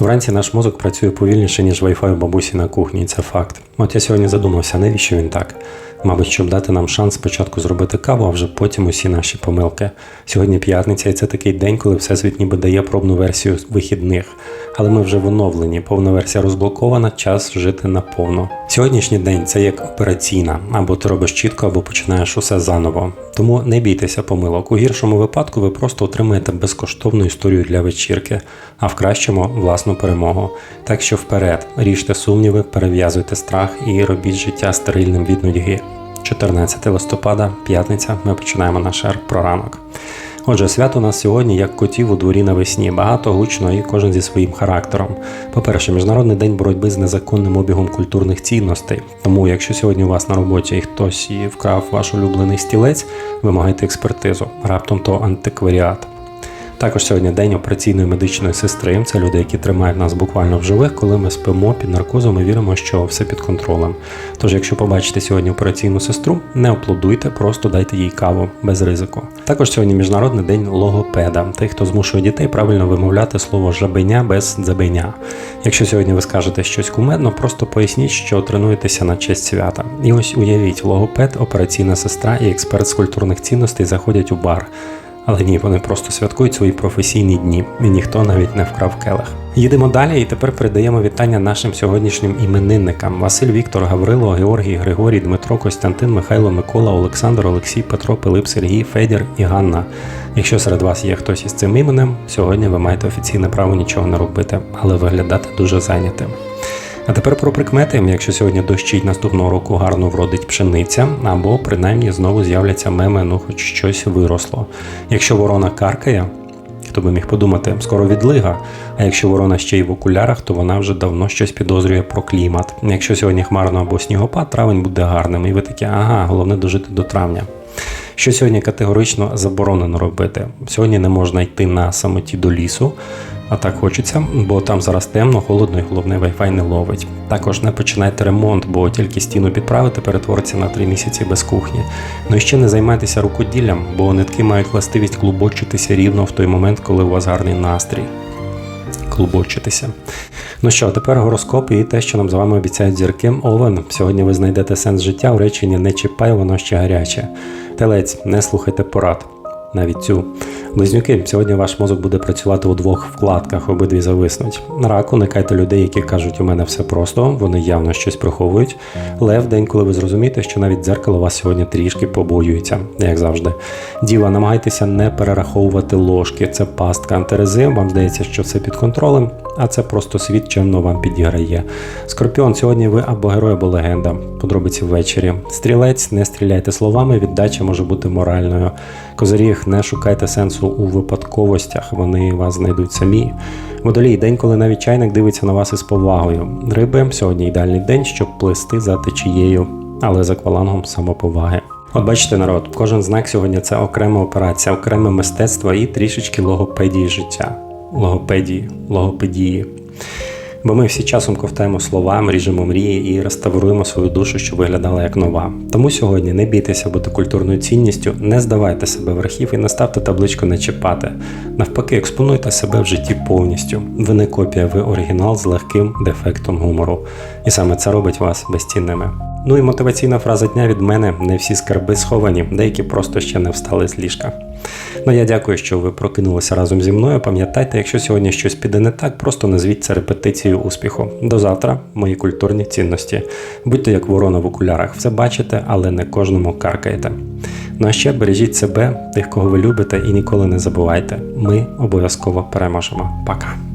Вранці наш мозок працює повільніше, ніж Wi-Fi у бабусі на кухні, і це факт. От я сьогодні задумався, навіщо він так? Мабуть, щоб дати нам шанс спочатку зробити каву, а вже потім усі наші помилки. Сьогодні п'ятниця, і це такий день, коли всесвіт ніби дає пробну версію вихідних. Але ми вже в оновленні, повна версія розблокована, час жити наповно. Сьогоднішній день це як операційна, або ти робиш чітко, або починаєш усе заново. Тому не бійтеся помилок. У гіршому випадку ви просто отримаєте безкоштовну історію для вечірки, а в кращому власну перемогу. Так що вперед, ріжте сумніви, перев'язуйте страх і робіть життя стерильним від нудьги. 14 листопада, п'ятниця, ми починаємо наш ер про ранок. Отже, свято у нас сьогодні як котів у дворі навесні, багато гучно і кожен зі своїм характером. По-перше, міжнародний день боротьби з незаконним обігом культурних цінностей. Тому, якщо сьогодні у вас на роботі хтось вкрав ваш улюблений стілець, вимагайте експертизу. Раптом то антикваріат. Також сьогодні день операційної медичної сестри. Це люди, які тримають нас буквально в живих, коли ми спимо під наркозом і віримо, що все під контролем. Тож, якщо побачите сьогодні операційну сестру, не аплодуйте, просто дайте їй каву без ризику. Також сьогодні міжнародний день логопеда, тих, хто змушує дітей правильно вимовляти слово жабеня без дзабеня. Якщо сьогодні ви скажете щось кумедно, просто поясніть, що тренуєтеся на честь свята. І ось уявіть, логопед, операційна сестра і експерт з культурних цінностей заходять у бар. Але ні, вони просто святкують свої професійні дні, і ніхто навіть не вкрав келих. Їдемо далі, і тепер передаємо вітання нашим сьогоднішнім іменинникам: Василь Віктор, Гаврило, Георгій, Григорій, Дмитро, Костянтин, Михайло, Микола, Олександр, Олексій, Петро, Пилип, Сергій, Федір і Ганна. Якщо серед вас є хтось із цим іменем, сьогодні ви маєте офіційне право нічого не робити, але виглядати дуже зайнятим. А тепер про прикмети, якщо сьогодні дощить наступного року гарно вродить пшениця, або принаймні знову з'являться меми, ну хоч щось виросло. Якщо ворона каркає, хто би міг подумати, скоро відлига. А якщо ворона ще й в окулярах, то вона вже давно щось підозрює про клімат. Якщо сьогодні хмарно або снігопад, травень буде гарним, і ви такі, ага, головне дожити до травня. Що сьогодні категорично заборонено робити? Сьогодні не можна йти на самоті до лісу, а так хочеться, бо там зараз темно, холодно і головне Wi-Fi не ловить. Також не починайте ремонт, бо тільки стіну підправити перетвориться на 3 місяці без кухні. Ну і ще не займайтеся рукоділлям, бо нитки мають властивість клубочитися рівно в той момент, коли у вас гарний настрій. Клубочитися. Ну що, тепер гороскоп і те, що нам з вами обіцяють зірки. Овен. Сьогодні ви знайдете сенс життя у реченні не чіпай, воно ще гаряче. Телець, не слухайте порад. Навіть цю. Близнюки, сьогодні ваш мозок буде працювати у двох вкладках, обидві зависнуть. Рак, уникайте людей, які кажуть, у мене все просто, вони явно щось приховують. Лев, день, коли ви зрозумієте, що навіть дзеркало вас сьогодні трішки побоюється, як завжди. Діва, намагайтеся не перераховувати ложки, це пастка Терези, вам здається, що все під контролем, а це просто світ чемно вам підіграє. Скорпіон, сьогодні ви або герой, або легенда. Подробиці ввечері. Стрілець, не стріляйте словами, віддача може бути моральною. Козиріг, не шукайте сенсу у випадковостях, вони вас знайдуть самі. Водолій, день, коли навіть чайник дивиться на вас із повагою. Риби, сьогодні ідеальний день, щоб плисти за течією, але з аквалангом самоповаги. От бачите, народ, кожен знак сьогодні це окрема операція, окреме мистецтво і трішечки логопедії життя. Логопедії, логопедії. Бо ми всі часом ковтаємо слова, ріжемо мрії і реставруємо свою душу, щоб виглядала як нова. Тому сьогодні не бійтеся бути культурною цінністю, не здавайте себе в архів і не ставте табличку не чіпати. Навпаки, експонуйте себе в житті повністю. Ви не копія, ви оригінал з легким дефектом гумору. І саме це робить вас безцінними. Ну і мотиваційна фраза дня від мене: не всі скарби сховані, деякі просто ще не встали з ліжка. Ну я дякую, що ви прокинулися разом зі мною. Пам'ятайте, якщо сьогодні щось піде не так, просто назвіть це репетицією успіху. До завтра, мої культурні цінності. Будьте як ворона в окулярах, все бачите, але не кожному каркаєте. Ну а ще бережіть себе, тих, кого ви любите, і ніколи не забувайте. Ми обов'язково переможемо. Пока.